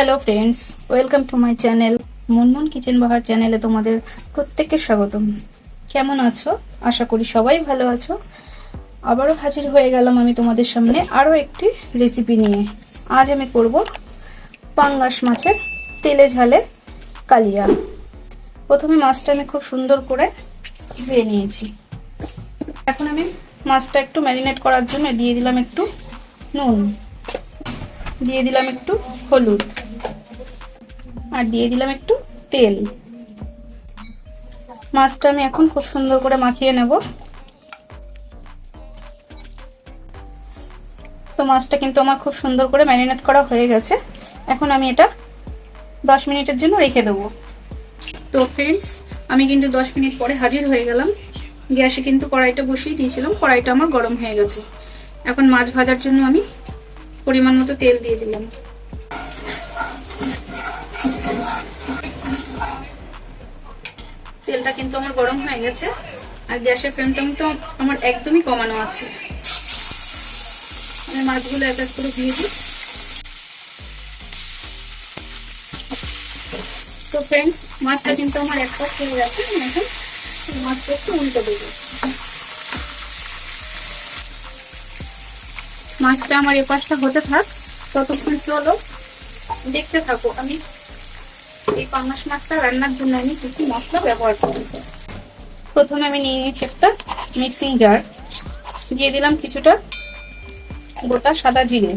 Hello friends welcome to my channel Munmun kitchen বাহার চ্যানেলে তোমাদের প্রত্যেককে স্বাগতম। কেমন আছো? আশা করি সবাই ভালো আছো। আবারও হাজির হয়ে গেলাম আমি তোমাদের সামনে আরও একটি রেসিপি নিয়ে। আজ আমি করব পাঙ্গাস মাছের তেলে ঝালে কালিয়া। প্রথমে মাছটা আমি খুব সুন্দর করে ধুয়ে নিয়েছি। এখন আমি মাছটা একটু ম্যারিনেট করার জন্য দিয়ে দিলাম একটু নুন। দিয়ে দিলাম একটু হলুদ। আর দিয়ে দিলাম একটু তেল। মাছটা আমি এখন খুব সুন্দর করে মাখিয়ে নেব। তো মাছটা কিন্তু আমার খুব সুন্দর করে ম্যারিনেট করা হয়ে গেছে। এখন আমি এটা দশ মিনিটের জন্য রেখে দেবো। তো ফ্রেন্ডস আমি কিন্তু দশ মিনিট পরে হাজির হয়ে গেলাম। গ্যাসে কিন্তু কড়াইটা বসিয়ে দিয়েছিলাম, কড়াইটা আমার গরম হয়ে গেছে। এখন মাছ ভাজার জন্য আমি পরিমাণ মতো তেল দিয়ে দিলাম। তেলটা কিন্তু আমার গরম হয়ে গেছে, আর গ্যাসের ফ্লেমটা কিন্তু আমার একদমই কমানো আছে। আমি মাছগুলো এক এক করে দিয়ে দিই। তো ফ্রেন্ড মাছটা কিন্তু আমার এক পাশ হয়ে গেছে এখন মাছটা একটু উল্টে দেবো। মাছটা আমার এ পাশটা হতে থাক, ততক্ষণ চলো দেখতে থাকো। আমি এই পাঙাশ মাছটা রান্নার জন্য আমি কি কি মশলা ব্যবহার করি? প্রথমে আমি নিয়ে নিয়েছি একটা মিক্সিং জার দিয়ে দিলাম কিছুটা গোটা সাদা জিরে,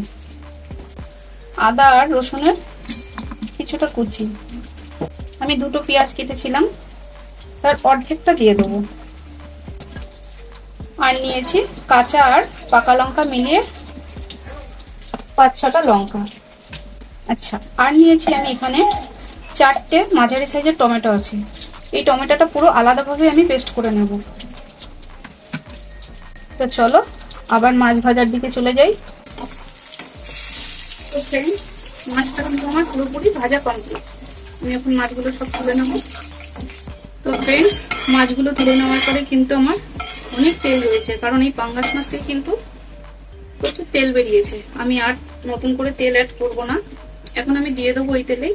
আদা আর রসুনের কিছুটা কুচি। আমি দুটো পেঁয়াজ কেটেছিলাম, তার অর্ধেকটা দিয়ে দেবো। আর নিয়েছি কাঁচা আর পাকা লঙ্কা মিলিয়ে পাঁচ ছটা লঙ্কা। আচ্ছা আর নিয়েছি আমি এখানে চারটে মাঝারি সাইজের টমেটো আছে। এই টমেটোটা পুরো আলাদাভাবে আমি পেস্ট করে নেব। তো চলো, আবার মাছ ভাজার দিকে চলে যাই। মাছটা কিন্তু আমার পুরোপুরি ভাজা কমপ্লিট আমি এখন মাছগুলো সব তুলে নেব। তো ফ্রেন্ডস মাছগুলো তুলে নেওয়ার পরে কিন্তু আমার অনেক তেল রয়েছে, কারণ এই পাঙ্গাস মাছ থেকে কিন্তু প্রচুর তেল বেরিয়েছে। আমি আর নতুন করে তেল অ্যাড করব না। এখন আমি দিয়ে দেবো ওই তেলেই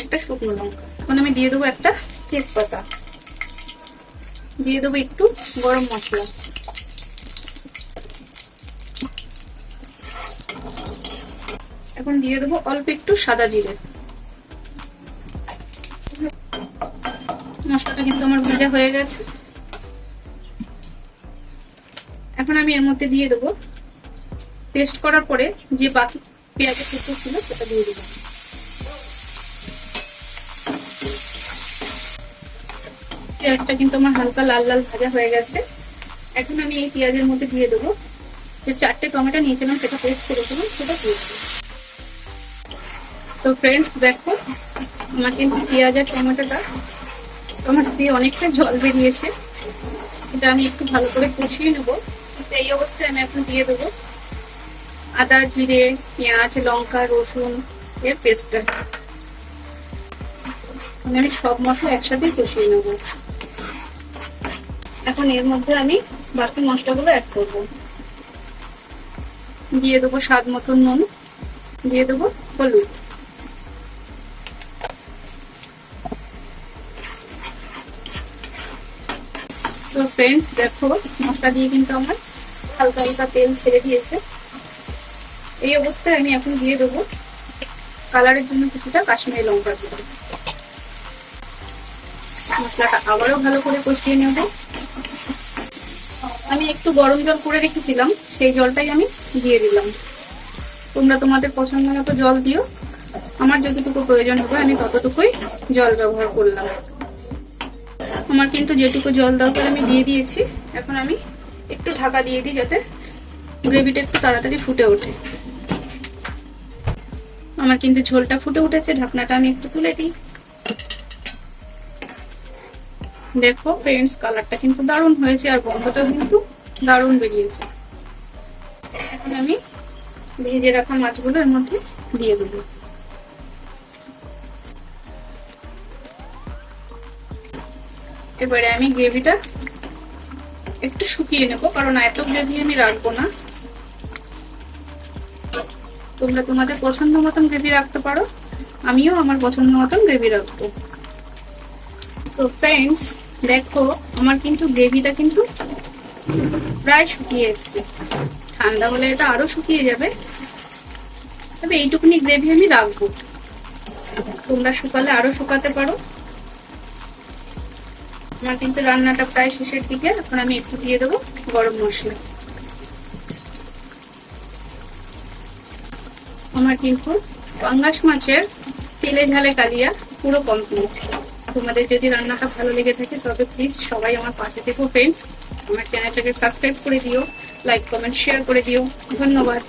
একটা শুকনো লঙ্কা। এখন আমি দিয়ে দেবো একটা তেজপাতা। দিয়ে দেবো একটু গরম মশলা। এখন দিয়ে দেবো অল্প একটু সাদা জিরে। মশলাটা কিন্তু আমার ভাজা হয়ে গেছে। এখন আমি এর মধ্যে দিয়ে দেবো। পেস্ট করার পরে যে বাকি পেঁয়াজের ছিল, সেটা দিয়ে দিলাম। পেঁয়াজটা কিন্তু আমার হালকা লাল লাল ভাজা হয়ে গেছে। এখন আমি এই পেঁয়াজের মধ্যে দিয়ে দেবো। যে চারটে টমেটো নিয়েছিলাম, সেটা পেস্ট সেটা দিয়ে দেবো। তো ফ্রেন্ডস দেখো, আমার কিন্তু পেঁয়াজ আর টমেটোটা টমেটো দিয়ে অনেকটা জল বেরিয়েছে। এটা আমি একটু ভালো করে কষিয়ে নেব। এই অবস্থায় আমি এখন দিয়ে দেবো। আদা, জিরে, পেঁয়াজ, লঙ্কা, রসুন, এর পেস্টটা মানে আমি সব মশলা একসাথেই কষিয়ে নেব। এখন এর মধ্যে আমি বাকি মশলাগুলো অ্যাড করব। দিয়ে দেবো স্বাদ মতন নুন, দিয়ে দেবো হলুদ। তো ফ্রেন্ডস দেখো, মশলা দিয়ে কিন্তু আমার হালকা হালকা তেল ছেড়ে দিয়েছে। এই অবস্থায় আমি এখন দিয়ে দেবো কালারের জন্য কিছুটা কাশ্মীরি লঙ্কা দেবো মশলাটা আবারও ভালো করে কষিয়ে নেব। আমি একটু গরম জল করে রেখেছিলাম, সেই জলটাই আমি দিয়ে দিলাম। তোমরা তোমাদের পছন্দ মতো জল দিও। আমার যতটুকু প্রয়োজন হবে, আমি ততটুকুই জল ব্যবহার করলাম। আমার কিন্তু যেটুকু জল দরকার আমি দিয়ে দিয়েছি। এখন আমি একটু ঢাকা দিয়ে দিই যাতে গ্রেভিটা একটু তাড়াতাড়ি ফুটে ওঠে। আমার কিন্তু ঝোলটা ফুটে উঠেছে, ঢাকনাটা আমি একটু তুলে দিই। দেখো ফ্রেন্ডস কালারটা কিন্তু দারুণ হয়েছে আর গন্ধটা কিন্তু দারুণ বেরিয়েছে। এখন আমি ভেজে রাখা মাছগুলো এর মধ্যে দিয়ে দেবো। এবারে আমি গ্রেভিটা একটু শুকিয়ে নেব, কারণ এত গ্রেভি আমি রাখব না। তোমরা তোমাদের পছন্দ মতন গ্রেভি রাখতে পারো। আমিও আমার পছন্দ মতন গ্রেভি রাখব। তো ফ্রেন্ডস দেখো, আমার কিন্তু গ্রেভিটা কিন্তু প্রায় শুকিয়ে এসছে। ঠান্ডা হলে এটা আরও শুকিয়ে যাবে। তবে এইটুকুনি গ্রেভি আমি রাখব। তোমরা শুকালে আরও শুকাতে পারো। আমার কিন্তু রান্নাটা প্রায় শেষের দিকে। এখন আমি একটু দিয়ে দেবো গরম মশলা। আমার কিন্তু পাঙ্গাস মাছের তেলে ঝালে কালিয়া পুরো কমপ্লিট তোমাদের যদি রান্নাটা ভালো লেগে থাকে, তবে প্লিজ সবাই আমার পাশে থেকো ফ্রেন্ডস আমার চ্যানেলটাকে সাবস্ক্রাইব করে দিও লাইক কমেন্ট শেয়ার করে দিও। ধন্যবাদ।